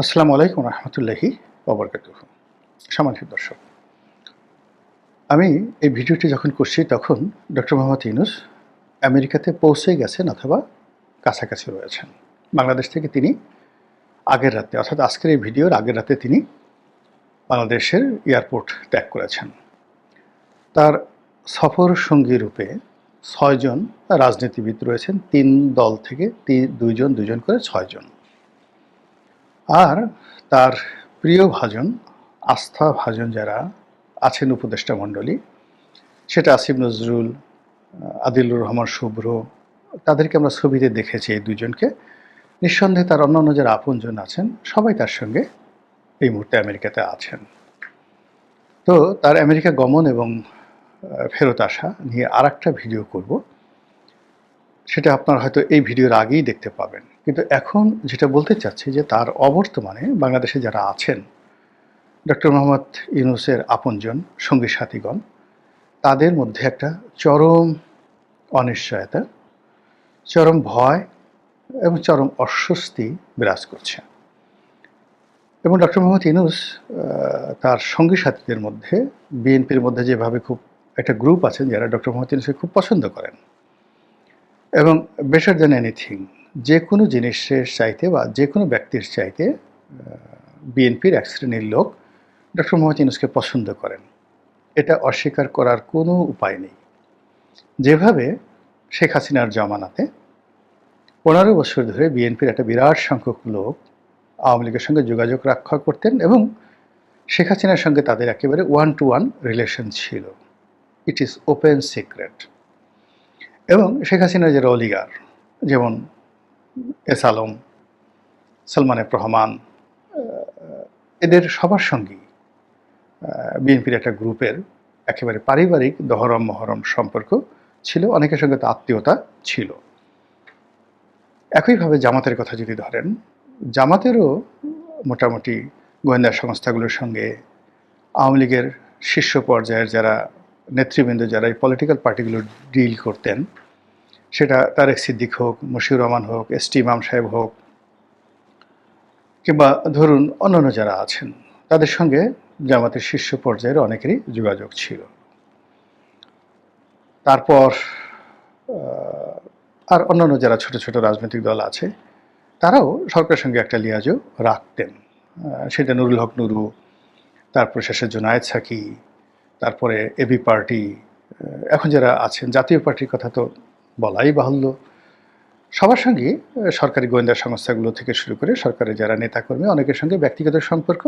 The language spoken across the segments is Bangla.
আসসালামু আলাইকুম রহমতুল্লাহি অবরকাত সম্মানিত দর্শক, আমি এই ভিডিওটি যখন করছি তখন ডক্টর মোহাম্মদ ইউনুস আমেরিকাতে পৌঁছে গেছেন অথবা কাছাকাছি রয়েছেন। বাংলাদেশ থেকে তিনি আগের রাতে, অর্থাৎ আজকের এই ভিডিওর আগের রাতে তিনি বাংলাদেশের এয়ারপোর্ট ত্যাগ করেছেন। তার সফর সঙ্গী রূপে ছয়জন রাজনীতিবিদ রয়েছেন, তিন দল থেকে তি- দুইজন দুইজন করে ছয়জন। আর তার প্রিয় ভাজন, আস্থা ভাজন যারা আছেন উপদেষ্টা মণ্ডলী, সেটা আসিফ নজরুল আদিলুর রহমান শুভ্র, তাদেরকে আমরা ছবিতে দেখেছি এই দুজনকে। নিঃসন্দেহে তার অন্যান্য যারা আপনজন আছেন, সবাই তার সঙ্গে এই মুহূর্তে আমেরিকাতে আছেন। তো তার আমেরিকা গমন এবং ফেরত আসা নিয়ে আর ভিডিও করব। সেটা আপনারা হয়তো এই ভিডিওর আগেই দেখতে পাবেন। কিন্তু এখন যেটা বলতে চাচ্ছি যে তার অবর্তমানে বাংলাদেশে যারা আছেন ডক্টর মোহাম্মদ ইউনুসের আপনজন সঙ্গী সাথীগণ তাদের মধ্যে একটা চরম অনিশ্চয়তা চরম ভয় এবং চরম অস্বস্তি বিরাজ করছে। এবং ডক্টর মোহাম্মদ ইউনুস আহ, তার সঙ্গী সাথীদের মধ্যে বিএনপির মধ্যে যেভাবে খুব একটা গ্রুপ আছেন যারা ডক্টর মোহাম্মদ ইনুসকে খুব পছন্দ করেন এবং বেটার দ্যান এনিথিং যে কোনো জিনিসের চাইতে বা যে কোনো ব্যক্তির চাইতে বিএনপির এক শ্রেণির লোক ডক্টর মোহাম্মদ ইউনুসকে পছন্দ করেন। এটা অস্বীকার করার কোনো উপায় নেই। যেভাবে শেখ হাসিনার জমানাতে পনেরো বছর ধরে বিএনপির একটা বিরাট সংখ্যক লোক আওয়ামী লীগের সঙ্গে যোগাযোগ রক্ষা করতেন এবং শেখ হাসিনার সঙ্গে তাদের একেবারে ওয়ান টু ওয়ান রিলেশন ছিল। ইট ইজ ওপেন সিক্রেট এবং শেখ হাসিনার যে রলিগার, যেমন এস আলম, সালমান এফ রহমান এদের সবার সঙ্গেই বিএনপির একটা গ্রুপের একেবারে পারিবারিক দহরম মহরম সম্পর্ক ছিল, অনেকের সঙ্গে তো আত্মীয়তা ছিল। একইভাবে জামাতের কথা যদি ধরেন, জামাতেরও মোটামুটি গোয়েন্দা সংস্থাগুলোর সঙ্গে আওয়ামী লীগের শীর্ষ পর্যায়ের যারা নেতৃবৃন্দ যারা এই পলিটিক্যাল পার্টিগুলো ডিল করতেন, সেটা তারেক সিদ্দিক হোক, মশিউর রহমান হোক, এস টি ইমাম সাহেব হোক, কিংবা ধরুন অন্যান্য যারা আছেন, তাদের সঙ্গে জামাতের শীর্ষ পর্যায়ের অনেকেরই যোগাযোগ ছিল। তারপর আর অন্যান্য যারা ছোট ছোট রাজনৈতিক দল আছে, তারাও সরকারের সঙ্গে একটা লিয়াজও রাখতেন। সেটা নুরুল হক নুরু, তারপর শেষে জোনায়েদ সাকি তারপরে এবি পার্টি এখন যারা আছেন, জাতীয় পার্টির কথা তো বলাই বাহুল্য। সবার সঙ্গে সরকারি গোয়েন্দা সংস্থাগুলো থেকে শুরু করে সরকারের যারা নেতাকর্মী, অনেকের সঙ্গে ব্যক্তিগত সম্পর্ক,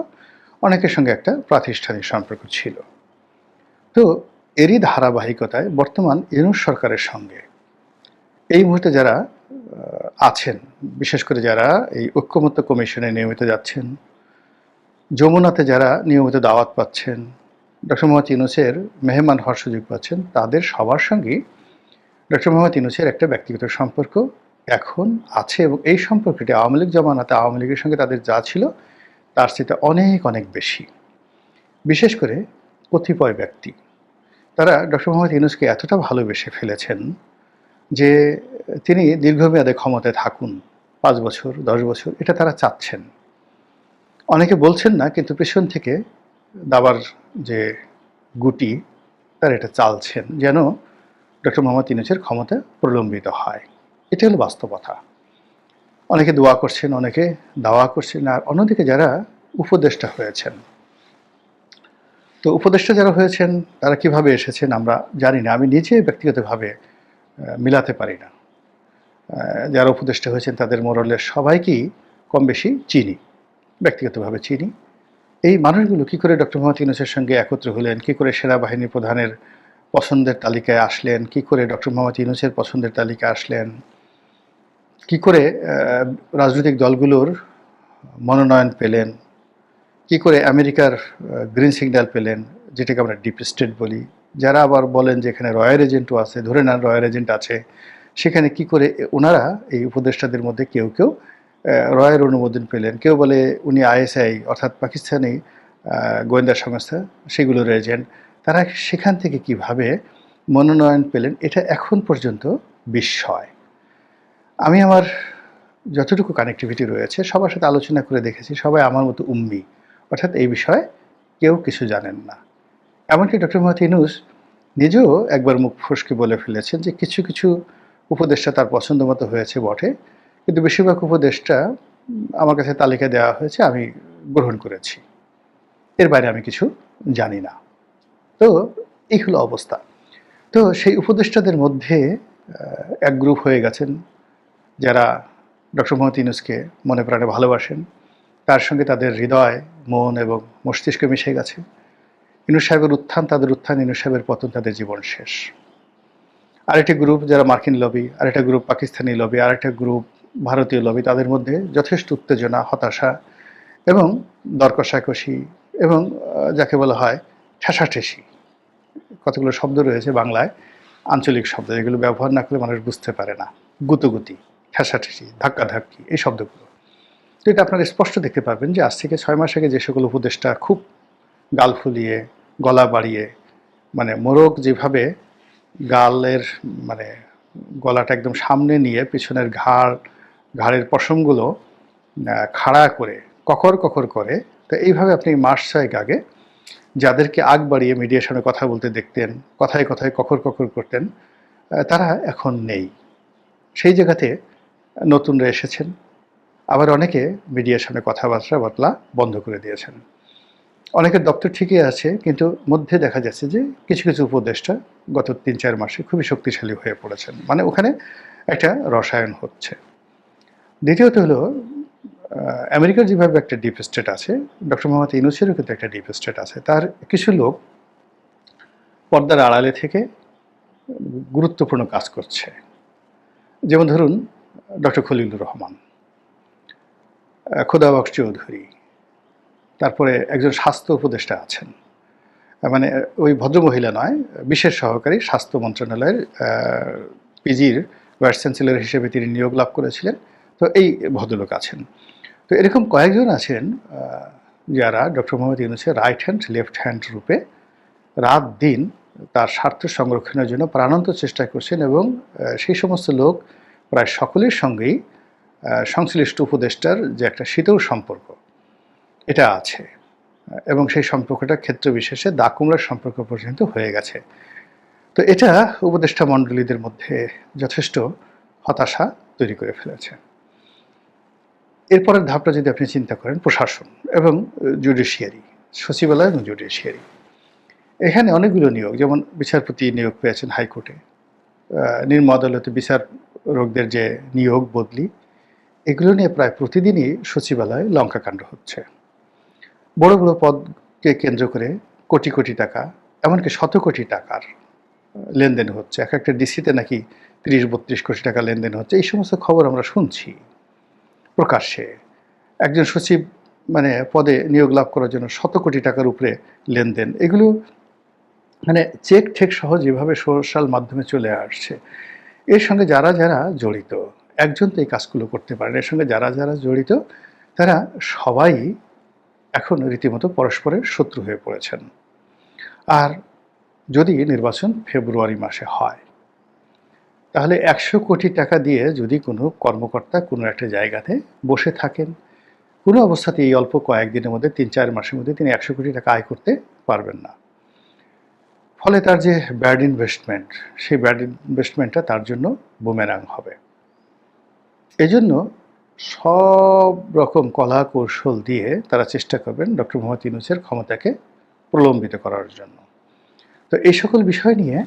অনেকের সঙ্গে একটা প্রাতিষ্ঠানিক সম্পর্ক ছিল। তো এরই ধারাবাহিকতায় বর্তমান ইউনুস সরকারের সঙ্গে এই মুহূর্তে যারা আছেন, বিশেষ করে যারা এই ঐক্যমত্য কমিশনে নিয়মিত যাচ্ছেন, যমুনাতে যারা নিয়মিত দাওয়াত পাচ্ছেন ডক্টর মোহাম্মদ ইউনুসের মেহমান হওয়ার সুযোগ পাচ্ছেন। তাদের সবার সঙ্গেই ডক্টর মোহাম্মদ ইউনুসের একটা ব্যক্তিগত সম্পর্ক এখন আছে এবং এই সম্পর্কটি আওয়ামী লীগ জমানাতে আওয়ামী লীগের সঙ্গে তাদের যা ছিল, তার চেয়ে অনেক অনেক বেশি। বিশেষ করে কতিপয় ব্যক্তি। তারা ডক্টর মোহাম্মদ ইউনুসকে এতটা ভালোবেসে ফেলেছেন যে তিনি দীর্ঘমেয়াদে ক্ষমতায় থাকুন, পাঁচ বছর, দশ বছর, এটা তারা চাচ্ছেন। অনেকে বলছেন না, কিন্তু পেছন থেকে দাবার যে গুটি, তার এটা চালছেন যেন ডক্টর মোহাম্মদ ইউনুসের ক্ষমতা প্রলম্বিত হয়। এটা হলো বাস্তবতা। অনেকে দোয়া করছেন, অনেকে দাওয়া করছেন, আর অন্যদিকে যারা উপদেষ্টা হয়েছেন। তো উপদেষ্টা যারা হয়েছেন, তারা কীভাবে এসেছেন আমরা জানি না। আমি নিজে ব্যক্তিগতভাবে মিলাতে পারি না। যারা উপদেষ্টা হয়েছেন, তাদের মোরলের সবাইকেই কম বেশি চিনি, ব্যক্তিগতভাবে চিনি। এই মানুষগুলো কি করে ডক্টর মোহাম্মদ ইউনুসের সঙ্গে একত্র হলেন? কি করে সেনাবাহিনী প্রধানের পছন্দের তালিকায় আসলেন? কি করে ডক্টর মোহাম্মদ ইউনুসের পছন্দের তালিকায় আসলেন? কি করে রাজনৈতিক দলগুলোর মনোনয়ন পেলেন? কি করে আমেরিকার গ্রিন সিগন্যাল পেলেন? যেটাকে আমরা ডিপ স্টেট বলি। যারা আবার বলেন যে এখানে রয়্যাল এজেন্টও আছে, ধরে নেন রয়্যাল এজেন্ট আছে, সেখানে কি করে ওনারা, এই উপদেষ্টাদের মধ্যে কেউ কেউ রয়ের অনুমোদন পেলেন। কেউ বলে উনি আইএসআই, অর্থাৎ পাকিস্তানি গোয়েন্দা সংস্থা সেগুলোর এজেন্ট তারা সেখান থেকে কীভাবে মনোনয়ন পেলেন, এটা এখন পর্যন্ত বিস্ময়। আমি আমার যতটুকু কানেক্টিভিটি রয়েছে, সবার সাথে আলোচনা করে দেখেছি, সবাই আমার মতো উম্মি। অর্থাৎ এই বিষয়ে কেউ কিছু জানেন না। এমনকি ডক্টর মোহাম্মদ ইনুস নিজেও একবার মুখ ফসকে বলে ফেলেছেন যে কিছু কিছু উপদেষ্টা তার পছন্দ মতো হয়েছে বটে। কিন্তু বেশিরভাগ উপদেশটা আমার কাছে তালিকা দেওয়া হয়েছে, আমি গ্রহণ করেছি। এর বাইরে আমি কিছু জানি না। তো এই হলো অবস্থা। তো সেই উপদেষ্টাদের মধ্যে এক গ্রুপ হয়ে গেছেন যারা ডক্টর মোহাম্মদ ইউনুসকে মনে প্রাণে ভালোবাসেন। তার সঙ্গে তাদের হৃদয়, মন এবং মস্তিষ্ক মিশে গেছে। ইনুস সাহেবের উত্থান, তাদের উত্থান ইনুস সাহেবের পতন তাদের জীবন শেষ। আরেকটি গ্রুপ যারা মার্কিন লবি, আরেকটা গ্রুপ পাকিস্তানি লবি, আরেকটা গ্রুপ ভারতীয় লবি তাদের মধ্যে যথেষ্ট উত্তেজনা, হতাশা এবং দর কষাকষি এবং যাকে বলা হয় ঠেসাঠেসি। কতগুলো শব্দ রয়েছে বাংলায়, আঞ্চলিক শব্দ যেগুলো ব্যবহার না করলে মানুষ বুঝতে পারে না। গুতুগুতি, ঠেসাঠেসি, ধাক্কাধাক্কি, এই শব্দগুলো। তো এটা আপনারা স্পষ্ট দেখতে পারবেন যে আজ থেকে ছয় মাস আগে যে সকল উপদেশটা খুব গাল ফুলিয়ে, গলা বাড়িয়ে মানে মোরগ যেভাবে গালের মানে গলাটা একদম সামনে নিয়ে পিছনের ঘাড় ঘাড়ের পশমগুলো খাড়া করে, ককর ককর করে, তো এইভাবে আপনি মাস ছয়েক আগে যাদেরকে আগ বাড়িয়ে মিডিয়ার সামনে কথা বলতে দেখতেন, কথায় কথায় কখর কখর করতেন তারা এখন নেই। সেই জায়গাতে নতুনরা এসেছেন। আবার অনেকে মিডিয়ার সামনে কথাবার্তা বদলা বন্ধ করে দিয়েছেন। অনেকের দপ্তর ঠিকই আছে, কিন্তু মধ্যে দেখা যাচ্ছে যে কিছু কিছু উপদেষ্টা গত তিন চার মাসে খুবই শক্তিশালী হয়ে পড়েছেন। মানে ওখানে একটা রসায়ন হচ্ছে। দ্বিতীয়ত হলো আমেরিকার যেভাবে একটা ডিপ স্টেট আছে ডক্টর মোহাম্মদ ইউনুসেরও কিন্তু একটা ডিপ স্টেট আছে। তার কিছু লোক পর্দার আড়ালে থেকে গুরুত্বপূর্ণ কাজ করছে। যেমন ধরুন ডক্টর খলিলুর রহমান আহ, খোদাবক্স চৌধুরী তারপরে একজন স্বাস্থ্য উপদেষ্টা আছেন। মানে ওই ভদ্রমহিলা নয় বিশেষ সহকারী স্বাস্থ্য মন্ত্রণালয়ের পিজির ভাইস চ্যান্সেলর হিসেবে তিনি নিয়োগ লাভ করেছিলেন। তো এই ভদ্রলোক আছেন। তো এরকম কয়েকজন আছেন যারা ডক্টর মোহাম্মদ ইউনুসের রাইট হ্যান্ড লেফট হ্যান্ড রূপে রাত দিন তার স্বার্থ সংরক্ষণের জন্য প্রাণান্ত চেষ্টা করছেন এবং সেই সমস্ত লোক প্রায় সকলের সঙ্গেই সংশ্লিষ্ট উপদেষ্টার যে একটা শীতল সম্পর্ক, এটা আছে। এবং সেই সম্পর্কটা ক্ষেত্র বিশেষে দাকুমরার সম্পর্ক পর্যন্ত হয়ে গেছে। তো এটা উপদেষ্টা মণ্ডলীদের মধ্যে যথেষ্ট হতাশা তৈরি করে ফেলেছে। এরপরের ধাপটা যদি আপনি চিন্তা করেন, প্রশাসন এবং জুডিশিয়ারি সচিবালয় এবং জুডিশিয়ারি এখানে অনেকগুলো নিয়োগ, যেমন বিচারপতি নিয়োগ পেয়েছেন হাইকোর্টে নিম্ন আদালতে বিচারকদের যে নিয়োগ বদলি, এগুলো নিয়ে প্রায় প্রতিদিনই সচিবালয়ে লঙ্কাকাণ্ড হচ্ছে। বড় বড় পদকে কেন্দ্র করে কোটি কোটি টাকা, এমনকি শত কোটি টাকার লেনদেন হচ্ছে। এক একটা ডিসিতে নাকি তিরিশ, বত্রিশ কোটি টাকা লেনদেন হচ্ছে। এই সমস্ত খবর আমরা শুনছি। প্রকাশ্যে একজন সচিব মানে পদে নিয়োগ লাভ করার জন্য শত কোটি টাকার উপরে লেনদেন। এগুলো মানে চেক ঠেক সহ যেভাবে সোশ্যাল মাধ্যমে চলে আসছে, এর সঙ্গে যারা যারা জড়িত, একজন তো এই কাজগুলো করতে পারেন, এর সঙ্গে যারা যারা জড়িত, তারা সবাই এখন রীতিমতো পরস্পরের শত্রু হয়ে পড়েছেন। আর যদি নির্বাচন ফেব্রুয়ারি মাসে হয় তাহলে একশো কোটি টাকা দিয়ে যদি কোনো কর্মকর্তা কোনো একটা জায়গাতে বসে থাকেন, কোনো অবস্থাতে এই অল্প কয়েকদিনের মধ্যে, তিন চার মাসের মধ্যে তিনি একশো কোটি টাকা আয় করতে পারবেন না। ফলে তার যে ব্যাড ইনভেস্টমেন্ট, সেই ব্যাড ইনভেস্টমেন্টটা তার জন্য বুমেরাং হবে। এজন্য সব রকম কলা কৌশল দিয়ে তারা চেষ্টা করবেন ডক্টর মোহাম্মদ ইউনুসের ক্ষমতাকে প্রলম্বিত করার জন্য। তো এই সকল বিষয় নিয়ে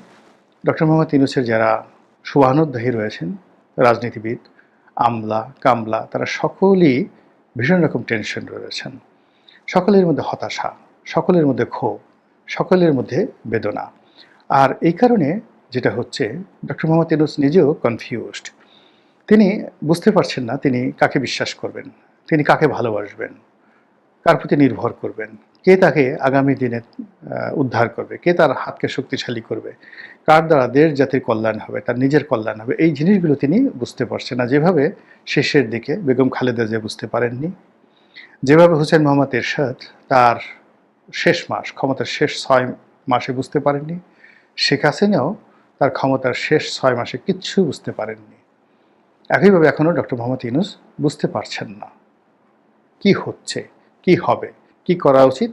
ডক্টর মোহাম্মদ ইউনুসের যারা শুভানুদ্দাহী রয়েছেন রাজনীতিবিদ, আমলা, কামলা, তারা সকলেই ভীষণ রকম টেনশন রয়েছেন। সকলের মধ্যে হতাশা, সকলের মধ্যে ক্ষোভ, সকলের মধ্যে বেদনা। আর এই কারণে যেটা হচ্ছে, ডক্টর মোহাম্মদ ইউনুস নিজেও কনফিউজড তিনি বুঝতে পারছেন না তিনি কাকে বিশ্বাস করবেন, তিনি কাকে ভালোবাসবেন, কার প্রতি নির্ভর করবেন। কে তাকে আগামী দিনে উদ্ধার করবে? কে তার হাতকে শক্তিশালী করবে? কার দ্বারা দেশ জাতির কল্যাণ হবে, তার নিজের কল্যাণ হবে? এই জিনিসগুলো তিনি বুঝতে পারছেন না। যেভাবে শেষের দিকে বেগম খালেদা যে বুঝতে পারেননি, যেভাবে হোসেন মোহাম্মদ এরশাদ তার শেষ মাস, ক্ষমতার শেষ ছয় মাসে বুঝতে পারেননি, শেখ হাসিনাও তার ক্ষমতার শেষ ছয় মাসে কিচ্ছু বুঝতে পারেননি। একইভাবে এখনও ডক্টর মোহাম্মদ ইউনুস বুঝতে পারছেন না। কি হচ্ছে? কি হবে? কি করা উচিত?